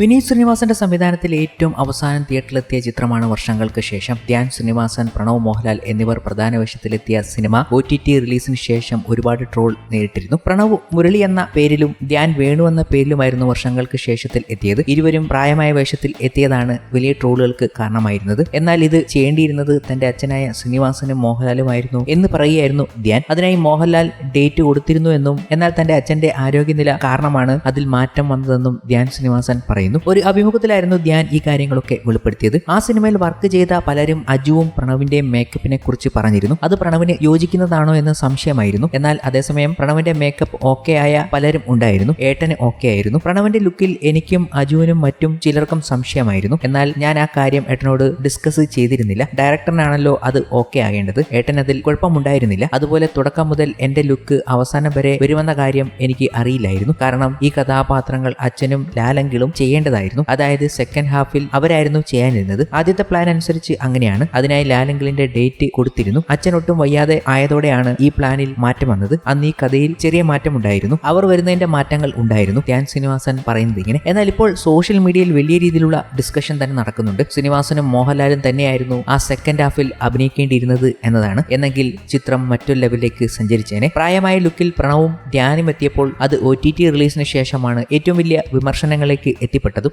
വിനീത് ശ്രീനിവാസന്റെ സംവിധാനത്തിൽ ഏറ്റവും അവസാനം തിയേറ്ററിലെത്തിയ ചിത്രമാണ് വർഷങ്ങൾക്ക് ശേഷം. ധ്യാൻ ശ്രീനിവാസൻ പ്രണവ് മോഹൻലാൽ എന്നിവർ പ്രധാന വേഷത്തിലെത്തിയ സിനിമ ഒ ടി ടി റിലീസിന് ശേഷം ഒരുപാട് ട്രോൾ നേരിട്ടിരുന്നു. പ്രണവ് മുരളി എന്ന പേരിലും ധ്യാൻ വേണു എന്ന പേരിലുമായിരുന്നു വർഷങ്ങൾക്ക് ശേഷത്തിൽ എത്തിയത്. ഇരുവരും പ്രായമായ വേഷത്തിൽ എത്തിയതാണ് വലിയ ട്രോളുകൾക്ക് കാരണമായിരുന്നത്. എന്നാൽ ഇത് ചെയ്യേണ്ടിയിരുന്നത് തന്റെ അച്ഛനായ ശ്രീനിവാസനും മോഹൻലാലുമായിരുന്നു എന്ന് പറയുകയായിരുന്നു ധ്യാൻ. അതിനായി മോഹൻലാൽ ഡേറ്റ് കൊടുത്തിരുന്നു എന്നും എന്നാൽ തന്റെ അച്ഛന്റെ ആരോഗ്യനില കാരണമാണ് അതിൽ മാറ്റം വന്നതെന്നും ധ്യാൻ ശ്രീനിവാസൻ പറയുന്നു. ഒരു അഭിമുഖത്തിലായിരുന്നു ധ്യാൻ ഈ കാര്യങ്ങളൊക്കെ വെളിപ്പെടുത്തിയത്. ആ സിനിമയിൽ വർക്ക് ചെയ്ത പലരും അജുവും പ്രണവിന്റെയും മേക്കപ്പിനെ കുറിച്ച് പറഞ്ഞിരുന്നു. അത് പ്രണവിന് യോജിക്കുന്നതാണോ എന്ന് സംശയമായിരുന്നു. എന്നാൽ അതേസമയം പ്രണവിന്റെ മേക്കപ്പ് ഓക്കെ ആയ പലരും ഉണ്ടായിരുന്നു. ഏട്ടന് ഓക്കെ ആയിരുന്നു. പ്രണവിന്റെ ലുക്കിൽ എനിക്കും അജുവിനും മറ്റും ചിലർക്കും സംശയമായിരുന്നു. എന്നാൽ ഞാൻ ആ കാര്യം ഏട്ടനോട് ഡിസ്കസ് ചെയ്തിരുന്നില്ല. ഡയറക്ടറിനാണല്ലോ അത് ഓക്കെ ആകേണ്ടത്. ഏട്ടൻ അതിൽ കുഴപ്പമുണ്ടായിരുന്നില്ല. അതുപോലെ തുടക്കം മുതൽ എന്റെ ലുക്ക് അവസാനം വരെ വരുമെന്ന കാര്യം എനിക്ക് അറിയില്ലായിരുന്നു. കാരണം ഈ കഥാപാത്രങ്ങൾ അച്ഛനും ലാലങ്കിളും ചെയ്യേണ്ടതായിരുന്നു. അതായത് സെക്കൻഡ് ഹാഫിൽ അവരായിരുന്നു ചെയ്യാനിരുന്നത്. ആദ്യത്തെ പ്ലാൻ അനുസരിച്ച് അങ്ങനെയാണ്. അതിനായി ലാലങ്കിളിന്റെ ഡേറ്റ് കൊടുത്തിരുന്നു. അച്ഛൻ ഒട്ടും വയ്യാതെ ആയതോടെയാണ് ഈ പ്ലാനിൽ മാറ്റം വന്നത്. അന്ന് ഈ കഥയിൽ ചെറിയ മാറ്റം ഉണ്ടായിരുന്നു അവർ വരുന്നതിന്റെ മാറ്റങ്ങൾ ഉണ്ടായിരുന്നു. ധ്യാൻ ശ്രീനിവാസൻ പറയുന്നത് ഇങ്ങനെ. എന്നാൽ ഇപ്പോൾ സോഷ്യൽ മീഡിയയിൽ വലിയ രീതിയിലുള്ള ഡിസ്കഷൻ തന്നെ നടക്കുന്നുണ്ട്. ശ്രീനിവാസനും മോഹൻലാലും തന്നെയായിരുന്നു ആ സെക്കൻഡ് ഹാഫിൽ അഭിനയിക്കേണ്ടിയിരുന്നത് എന്നതാണ്. എന്നെങ്കിൽ ചിത്രം മറ്റൊരു ലെവലിലേക്ക് സഞ്ചരിച്ചേനെ പ്രായമായ ലുക്കിൽ പ്രണവും ധ്യാനും എത്തിയപ്പോൾ അത് ഒ ടി ടി റിലീസിന് ശേഷമാണ് ഏറ്റവും വലിയ വിമർശനങ്ങളിലേക്ക് செய்யப்பட்டது